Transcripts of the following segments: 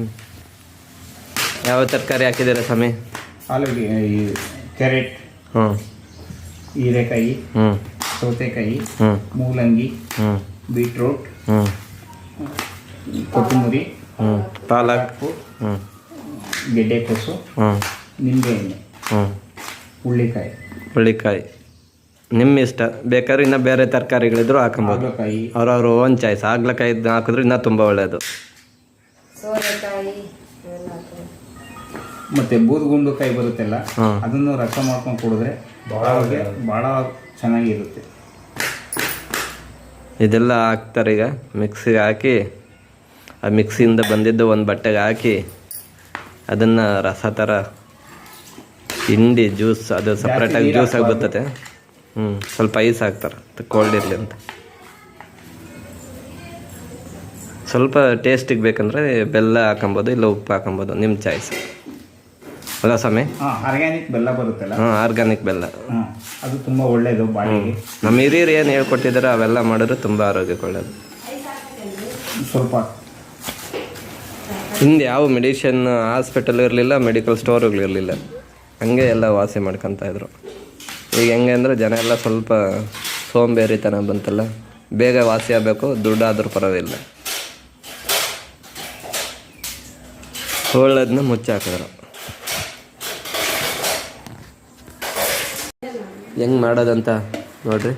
ಸ್ವಾಮಿ ಯಾವ ತರಕಾರಿ ಹಾಕಿದ್ದೀರಾ ಸ್ವಾಮಿ? ಆಲೂಗೆ ಈ ಕ್ಯಾರೆಟ್ ಹ್ಞೂ ಹೀರೆಕಾಯಿ ಹ್ಞೂ ಸೌತೆಕಾಯಿ ಹ್ಞೂ ಮೂಲಂಗಿ ಹ್ಞೂ ಬೀಟ್ರೂಟ್ ಹ್ಞೂ ಕೊತ್ತಂಬರಿ ಹ್ಞೂ ಪಾಲಕ್ ಹ್ಞೂ ಗೆಡ್ಡೆಕೋಸು ಹ್ಞೂ ನಿಂಬೆಹಣ್ಣು ಹ್ಞೂ ಹುಳ್ಳಿಕಾಯಿ ಹುಳ್ಳಿಕಾಯಿ ನಿಮ್ಮ ಇಷ್ಟ. ಬೇಕಾದ್ರೆ ಇನ್ನೂ ಬೇರೆ ತರಕಾರಿಗಳಿದ್ರು ಹಾಕೊಂಬೋದು. ಅವ್ರವ್ರ ಓನ್ ಚಾಯ್ಸ್ ಆಗ್ಲಕಾಯಿ ಹಾಕಿದ್ರೆ ಇನ್ನೂ ತುಂಬ ಒಳ್ಳೆಯದು ಸೋರೆಕಾಯಿ ಇವೆಲ್ಲ ಹಾಕ್ತಾರೆ. ಮತ್ತೆ ಬೂದುಗುಂಡು ಕಾಯಿ ಬರುತ್ತಲ್ಲ ಹಾಂ. ಅದನ್ನು ರಸ ಮಾಡ್ಕೊಂಡು ಕುಡಿದ್ರೆ ಬಹಳ ಭಾಳ ಚೆನ್ನಾಗಿರುತ್ತೆ. ಇದೆಲ್ಲ ಹಾಕ್ತಾರೆ ಈಗ. ಮಿಕ್ಸಿಗೆ ಹಾಕಿ ಆ ಮಿಕ್ಸಿಯಿಂದ ಬಂದಿದ್ದು ಒಂದು ಬಟ್ಟೆಗೆ ಹಾಕಿ ಅದನ್ನು ರಸ ಥರ ಹಿಂಡಿ ಜ್ಯೂಸ್ ಅದು ಸಪ್ರೇಟಾಗಿ ಜ್ಯೂಸ್ ಆಗಿ ಬರ್ತತೆ ಬರ್ತದೆ. ಹ್ಞೂ ಸ್ವಲ್ಪ ಐಸ್ ಹಾಕ್ತಾರೆ. ಕೋಲ್ಡ್ ಇರಲಿ ಅಂತ. ಸ್ವಲ್ಪ ಟೇಸ್ಟಿಗೆ ಬೇಕಂದರೆ ಬೆಲ್ಲ ಹಾಕೊಬೋದು ಇಲ್ಲ ಉಪ್ಪು ಹಾಕೊಬೋದು. ನಿಮ್ಮ ಚಾಯ್ಸ್ ಅಲ್ಲ ಸ್ವಾಮಿ? ಹಾಂ ಆರ್ಗ್ಯಾನಿಕ್ ಬೆಲ್ಲ ಬರುತ್ತಲ್ಲ? ಹಾಂ ಆರ್ಗ್ಯಾನಿಕ್ ಬೆಲ್ಲ. ಅದು ತುಂಬ ಒಳ್ಳೆಯದು ಬಾಡಿಗೆ. ನಮ್ಮ ಹಿರಿಯರು ಏನು ಹೇಳ್ಕೊಟ್ಟಿದ್ದಾರೆ ಅವೆಲ್ಲ ಮಾಡಿದ್ರೆ ತುಂಬ ಆರೋಗ್ಯಕ್ಕೆ ಒಳ್ಳೆಯದು ಸ್ವಲ್ಪ. ಹಿಂದೆ ಯಾವ ಮೆಡಿಷನ್ ಹಾಸ್ಪಿಟಲ್ ಇರಲಿಲ್ಲ ಮೆಡಿಕಲ್ ಸ್ಟೋರ್ಗಳಿರಲಿಲ್ಲ ಹಂಗೆ ಎಲ್ಲ ವಾಸಿ ಮಾಡ್ಕೊತ ಇದ್ರು. ಈಗ ಹೆಂಗೆ ಅಂದರೆ ಜನ ಎಲ್ಲ ಸ್ವಲ್ಪ ಸೋಂಬೇರಿತನ ಬಂತಲ್ಲ ಬೇಗ ವಾಸಿ ಆಗಬೇಕು ದುಡ್ಡಾದ್ರೂ ಪರವಾಗಿಲ್ಲ. ಒಳ್ಳೇದನ್ನ ಮುಚ್ಚಾಕಿದ್ರು. ಹೆಂಗೆ ಮಾಡೋದಂತ ನೋಡ್ರಿ.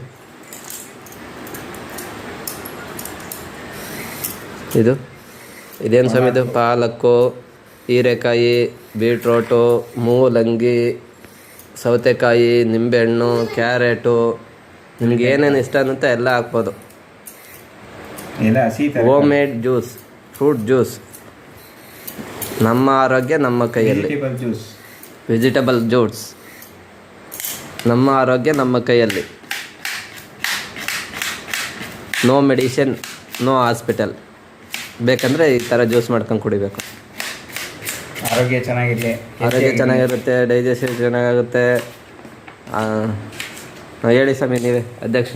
ಇದು ಇದೇನು ಸ್ವಾಮಿ ಇದು? ಪಾಲಕ್ಕು ಹೀರೆಕಾಯಿ ಬೀಟ್ರೋಟು ಮೂಲಂಗಿ ಸೌತೆಕಾಯಿ ನಿಂಬೆಹಣ್ಣು ಕ್ಯಾರೆಟು. ನಿಮ್ಗೆ ಏನೇನು ಇಷ್ಟ ಅಂತ ಎಲ್ಲ ಹಾಕ್ಬೋದು. Home made juice fruit juice ನಮ್ಮ ಆರೋಗ್ಯ ನಮ್ಮ ಕೈಯಲ್ಲಿ. ವೆಜಿಟೇಬಲ್ ಜ್ಯೂಸ್ ನಮ್ಮ ಆರೋಗ್ಯ ನಮ್ಮ ಕೈಯಲ್ಲಿ. ನೋ ಮೆಡಿಸಿನ್ ನೋ ಹಾಸ್ಪಿಟಲ್ ಬೇಕಂದರೆ ಈ ಥರ ಜ್ಯೂಸ್ ಮಾಡ್ಕೊಂಡು ಕುಡಿಬೇಕು. ಆರೋಗ್ಯ ಚೆನ್ನಾಗಿರಲಿ. ಆರೋಗ್ಯ ಚೆನ್ನಾಗಿರುತ್ತೆ ಡೈಜೆಷನ್ ಚೆನ್ನಾಗಿರುತ್ತೆ. ಹೇಳಿ ಸ್ವಾಮಿ ನೀವೇ ಅಧ್ಯಕ್ಷ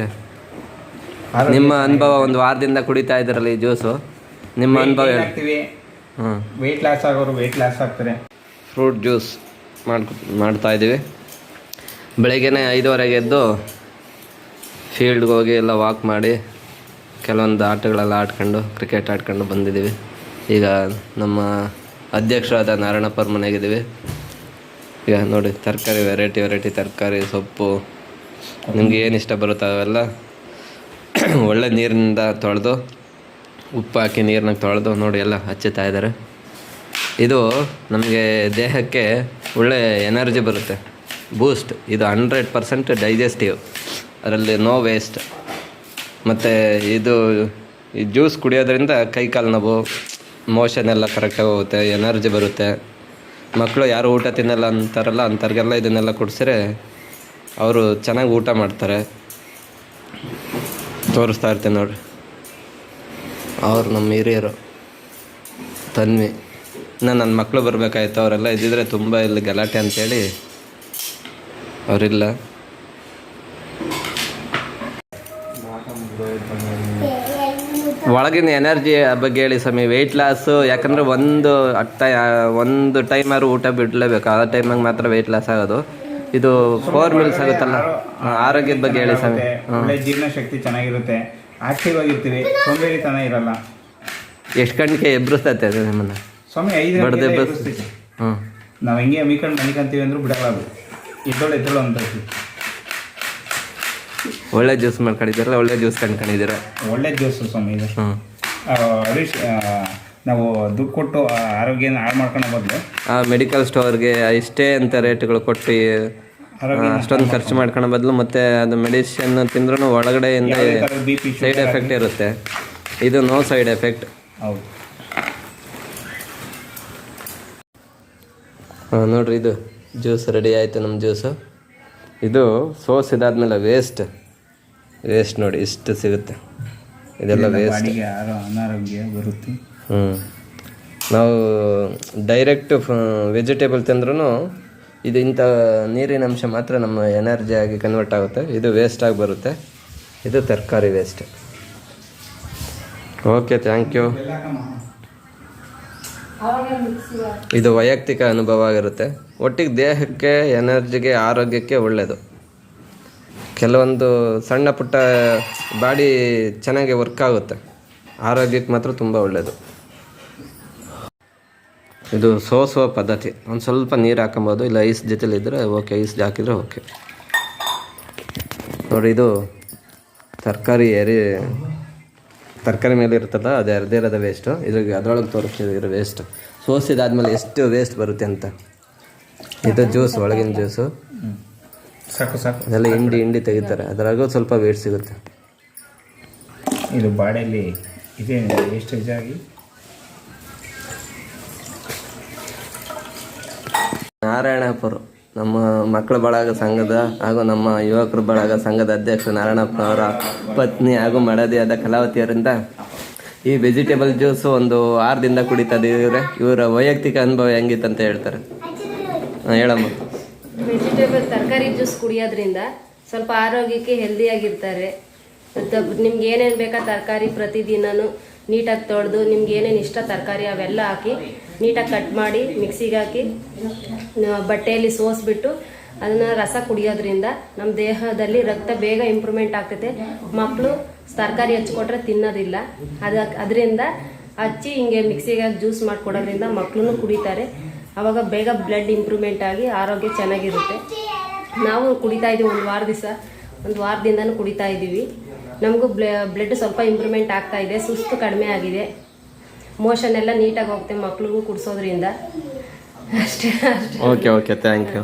ನಿಮ್ಮ ಅನುಭವ ಒಂದು ವಾರದಿಂದ ಕುಡಿತಾ ಇದ್ದೀರಲ್ಲ ಈ ಜ್ಯೂಸು ನಿಮ್ಮ ಅನುಭವ ಹೇಳಿ. ಆಗ್ತೀವಿ. ಹ್ಞೂ ವೆಯ್ಟ್ ಲಾಸ್ ಆಗೋರು ವೆಯ್ಟ್ ಲಾಸ್ ಆಗ್ತಾರೆ. ಫ್ರೂಟ್ ಜ್ಯೂಸ್ ಮಾಡ್ಕೊ, ಮಾಡ್ತಾ ಇದ್ದೀವಿ. ಬೆಳಗ್ಗೆ ಐದುವರೆಗೆ ಎದ್ದು ಫೀಲ್ಡ್ಗೆ ಹೋಗಿ ಎಲ್ಲ ವಾಕ್ ಮಾಡಿ ಕೆಲವೊಂದು ಆಟಗಳೆಲ್ಲ ಆಡ್ಕೊಂಡು ಕ್ರಿಕೆಟ್ ಆಡ್ಕೊಂಡು ಬಂದಿದ್ದೀವಿ. ಈಗ ನಮ್ಮ ಅಧ್ಯಕ್ಷರಾದ ನಾರಾಯಣಪ್ಪರ ಮನೆಗಿದ್ದೀವಿ. ಈಗ ನೋಡಿ, ತರಕಾರಿ ವೆರೈಟಿ ವೆರೈಟಿ ತರಕಾರಿ, ಸೊಪ್ಪು, ನಿಮ್ಗೆ ಏನು ಇಷ್ಟ ಬರುತ್ತೆ ಅವೆಲ್ಲ ಒಳ್ಳೆ ನೀರಿನಿಂದ ತೊಳೆದು ಉಪ್ಪು ಹಾಕಿ ನೀರ್ನಾಗ ತೊಳೆದು ನೋಡಿ ಎಲ್ಲ ಹಚ್ಚುತ್ತಾ ಇದ್ದಾರೆ. ಇದು ನಮಗೆ ದೇಹಕ್ಕೆ ಒಳ್ಳೆ ಎನರ್ಜಿ ಬರುತ್ತೆ. ಬೂಸ್ಟ್. ಇದು ಹಂಡ್ರೆಡ್ ಪರ್ಸೆಂಟ್ ಡೈಜೆಸ್ಟಿವ್. ಅದರಲ್ಲಿ ನೋ ವೇಸ್ಟ್. ಮತ್ತು ಇದು ಈ ಜ್ಯೂಸ್ ಕುಡಿಯೋದ್ರಿಂದ ಕೈ ಕಾಲು ನೋವು, ಮೋಷನ್ ಎಲ್ಲ ಕರೆಕ್ಟಾಗಿ ಹೋಗುತ್ತೆ, ಎನರ್ಜಿ ಬರುತ್ತೆ. ಮಕ್ಕಳು ಯಾರು ಊಟ ತಿನ್ನಲ್ಲ ಅಂತಾರಲ್ಲ, ಅಂಥವ್ರಿಗೆಲ್ಲ ಇದನ್ನೆಲ್ಲ ಕುಡಿಸಿದ್ರೆ ಅವರು ಚೆನ್ನಾಗಿ ಊಟ ಮಾಡ್ತಾರೆ. ತೋರಿಸ್ತಾ ಇರ್ತೀನಿ ನೋಡ್ರಿ. ಅವ್ರು ನಮ್ಮ ಹಿರಿಯರು. ತನ್ವಿ. ನಾನು ನನ್ನ ಮಕ್ಕಳು ಬರಬೇಕಾಯ್ತು, ಅವರೆಲ್ಲ ಇದ್ದಿದ್ರೆ ತುಂಬ ಇಲ್ಲಿ ಗಲಾಟೆ ಅಂತೇಳಿ ಅವರಿಲ್ಲ. ಒಳಗಿನ ಎನರ್ಜಿ ಬಗ್ಗೆ ಹೇಳಿ ಸ್ವಾಮಿ ವೆಯ್ಟ್ ಲಾಸು ಯಾಕಂದರೆ ಒಂದು ಟೈ ಒಂದು ಟೈಮಾರು ಊಟ ಬಿಡಲೇಬೇಕು. ಆ ಟೈಮಾಗ ಮಾತ್ರ ವೆಯ್ಟ್ ಲಾಸ್ ಆಗೋದು. ಇದು ಫೋರ್ ಮಿಲ್ಸ್ ಆಗುತ್ತಲ್ಲ ಆರೋಗ್ಯದ ಬಗ್ಗೆ ಹೇಳಿ ಸ್ವಾಮಿ. ಜೀರ್ಣಶಕ್ತಿ ಚೆನ್ನಾಗಿರುತ್ತೆ. ಆಕ್ಟಿವ್ ಆಗಿರ್ತೀವಿ ಸೋಂಬೇರಿತನ ಇರಲ್ಲ. ಎಷ್ಟು ಗಂಟೆಗೆ ಎಬ್ಬರಿಸ್ತೈತೆ ಅದು ನಿಮ್ಮನ್ನು? ಸ್ವಾಮಿ ಐದು ಬಡ್ದೆ ಗಂಟೆಗೆ ಬಸ್. ಹ್ಞೂ ನಾವು ಹೆಂಗೆ ಮೀಕಂಡು ಮನಿಕಂತೀವಿ ಅಂದ್ರೂ ಬಿಡಲ್ಲ ಅದು ಎದ್ದೋಳು ಎದ್ದೋಳು ಅಂತ ಒಳ್ಳೆ ಜ್ಯೂಸ್ ಮಾಡ್ಕೊಂಡಿದ್ದೀರಲ್ಲ ಒಳ್ಳೆ ಜ್ಯೂಸ್ ಕಂಡ್ಕೊಂಡಿದ್ದೀರ. ಒಳ್ಳೆ ಜ್ಯೂಸು ಸ್ವಾಮಿ ಇದು. ಹ್ಞೂ ಹರೀಶ್ ನಾವು ದುಡ್ಡು ಕೊಟ್ಟು ಆರೋಗ್ಯನ ಹಾಳು ಮಾಡ್ಕೊಳ್ಳೋ ಬದಲು ಆ ಮೆಡಿಕಲ್ ಸ್ಟೋರ್ಗೆ ಇಷ್ಟೇ ಅಂತ ರೇಟ್ಗಳು ಕೊಟ್ಟು ಅಷ್ಟೊಂದು ಖರ್ಚು ಮಾಡ್ಕೊಳೋ ಬದಲು ಮತ್ತೆ ಅದು ಮೆಡಿಸಿನ್ ತಿಂದ್ರೂ ಒಳಗಡೆಯಿಂದ ಸೈಡ್ ಎಫೆಕ್ಟ್ ಇರುತ್ತೆ. ಇದು ನೋ ಸೈಡ್ ಎಫೆಕ್ಟ್ ಹಾಂ ನೋಡ್ರಿ ಇದು ಜ್ಯೂಸ್ ರೆಡಿ ಆಯಿತು ನಮ್ಮ ಜ್ಯೂಸು ಇದು ಸೋಸ್ ಇದಾದ್ಮೇಲೆ ವೇಸ್ಟ್ ವೇಸ್ಟ್ ನೋಡಿ ಇಷ್ಟು ಸಿಗುತ್ತೆ. ಇದೆಲ್ಲ ವೇಸ್ಟ್ ಅನಾರೋಗ್ಯ ಬರುತ್ತೆ. ಹ್ಞೂ ನಾವು ಡೈರೆಕ್ಟ್ ವೆಜಿಟೇಬಲ್ ತಿಂದ್ರೂ ಇದು ಇಂಥ ನೀರಿನ ಅಂಶ ಮಾತ್ರ ನಮ್ಮ ಎನರ್ಜಿ ಆಗಿ ಕನ್ವರ್ಟ್ ಆಗುತ್ತೆ. ಇದು ವೇಸ್ಟ್ ಆಗಿ ಬರುತ್ತೆ. ಇದು ತರಕಾರಿ ವೇಸ್ಟ್ ಓಕೆ ಥ್ಯಾಂಕ್ ಯು ಇದು ವೈಯಕ್ತಿಕ ಅನುಭವ ಆಗಿರುತ್ತೆ. ಒಟ್ಟಿಗೆ ದೇಹಕ್ಕೆ, ಎನರ್ಜಿಗೆ, ಆರೋಗ್ಯಕ್ಕೆ ಒಳ್ಳೆಯದು ಕೆಲವೊಂದು ಸಣ್ಣ ಪುಟ್ಟ ಬಾಡಿ ಚೆನ್ನಾಗಿ ವರ್ಕ್ ಆಗುತ್ತೆ. ಆರೋಗ್ಯಕ್ಕೆ ಮಾತ್ರ ತುಂಬ ಒಳ್ಳೆಯದು ಇದು ಸೋಸುವ ಪದ್ಧತಿ. ಒಂದು ಸ್ವಲ್ಪ ನೀರು ಹಾಕೊಬೋದು ಇಲ್ಲ ಐಸ್ ಜೊತೆಲಿ ಇದ್ದರೆ ಓಕೆ ಐಸ್ ಹಾಕಿದರೆ ಓಕೆ. ನೋಡಿ ಇದು ತರಕಾರಿ ಎರಿ ತರಕಾರಿ ಮೇಲೆ ಇರ್ತದ ಅದು ಇರೋದು ವೇಸ್ಟು ಇದ್ರಿಗೆ ಅದರೊಳಗೆ ತೋರಿಸ್ತಿದ್ರು ವೇಸ್ಟ್ ಸೋಸಿದಾದ್ಮೇಲೆ ಎಷ್ಟು ವೇಸ್ಟ್ ಬರುತ್ತೆ ಅಂತ. ಇದು ಜ್ಯೂಸ್ ಒಳಗಿನ ಜ್ಯೂಸು ಸಾಕು ಸಾಕು. ಅದೆಲ್ಲ ಹಿಂಡಿ ಹಿಂಡಿ ತೆಗಿತಾರೆ. ಅದರಾಗೂ ಸ್ವಲ್ಪ ವೇಸ್ಟ್ ಸಿಗುತ್ತೆ. ಇದು ಬಾಡಿಯಲ್ಲಿ ಇದೇ ವೇಸ್ಟೇಜ್ ಇದಾಗಿ? ನಾರಾಯಣಪ್ಪರು ನಮ್ಮ ಮಕ್ಕಳ ಬಳಗ ಸಂಘದ ಹಾಗೂ ನಮ್ಮ ಯುವಕರ ಬಳಗ ಸಂಘದ ಅಧ್ಯಕ್ಷ ನಾರಾಯಣಪ್ಪನವರ ಪತ್ನಿ ಹಾಗೂ ಮಡದಿಯಾದ ಕಲಾವತಿಯರಿಂದ ಈ ವೆಜಿಟೇಬಲ್ ಜ್ಯೂಸ್ ಒಂದು ಆರದಿಂದ ಕುಡಿತದೆ ಇವರೇ. ಇವರ ವೈಯಕ್ತಿಕ ಅನುಭವ ಹೆಂಗಿತ್ತು ಅಂತ ಹೇಳ್ತಾರೆ ಹೇಳಮ್ಮ. ವೆಜಿಟೇಬಲ್ ತರಕಾರಿ ಜ್ಯೂಸ್ ಕುಡಿಯೋದ್ರಿಂದ ಸ್ವಲ್ಪ ಆರೋಗ್ಯಕ್ಕೆ ಹೆಲ್ದಿಯಾಗಿರ್ತಾರೆ ಮತ್ತು ನಿಮ್ಗೆ ಏನೇನು ಬೇಕಾ ತರಕಾರಿ ಪ್ರತಿದಿನನೂ? ನೀಟಾಗಿ ತೊಳೆದು ನಿಮ್ಗೆ ಏನೇನು ಇಷ್ಟ ತರಕಾರಿ ಅವೆಲ್ಲ ಹಾಕಿ ನೀಟಾಗಿ ಕಟ್ ಮಾಡಿ ಮಿಕ್ಸಿಗೆ ಹಾಕಿ ಬಟ್ಟೆಯಲ್ಲಿ ಸೋಸ್ಬಿಟ್ಟು ಅದನ್ನು ರಸ ಕುಡಿಯೋದ್ರಿಂದ ನಮ್ಮ ದೇಹದಲ್ಲಿ ರಕ್ತ ಬೇಗ ಇಂಪ್ರೂವ್ಮೆಂಟ್ ಆಗ್ತೈತೆ. ಮಕ್ಕಳು ತರಕಾರಿ ಹಚ್ಕೊಟ್ರೆ ತಿನ್ನೋದಿಲ್ಲ. ಅದ, ಅದರಿಂದ ಹಚ್ಚಿ ಹಿಂಗೆ ಮಿಕ್ಸಿಗೆ ಹಾಕಿ ಜ್ಯೂಸ್ ಮಾಡಿಕೊಡೋದ್ರಿಂದ ಮಕ್ಕಳು ಕುಡಿತಾರೆ. ಆವಾಗ ಬೇಗ ಬ್ಲಡ್ ಇಂಪ್ರೂವ್ಮೆಂಟ್ ಆಗಿ ಆರೋಗ್ಯ ಚೆನ್ನಾಗಿರುತ್ತೆ. ನಾವು ಕುಡಿತಾ ಇದ್ದೀವಿ ಒಂದು ವಾರ ದಿವಸ. ಒಂದು ವಾರದಿಂದನೂ ಕುಡಿತಾ ಇದ್ದೀವಿ. ನಮಗೂ ಬ್ಲಡ್ ಸ್ವಲ್ಪ ಇಂಪ್ರೂವ್ಮೆಂಟ್ ಆಗ್ತಾ ಇದೆ, ಸುಸ್ತು ಕಡಿಮೆ ಆಗಿದೆ. ಮೋಷನ್ ಎಲ್ಲ ನೀಟಾಗಿ ಹೋಗ್ತೇವೆ ಮಕ್ಳಿಗೂ ಕುಡಿಸೋದ್ರಿಂದ. ಅಷ್ಟೇ ಓಕೆ ಓಕೆ ಥ್ಯಾಂಕ್ ಯು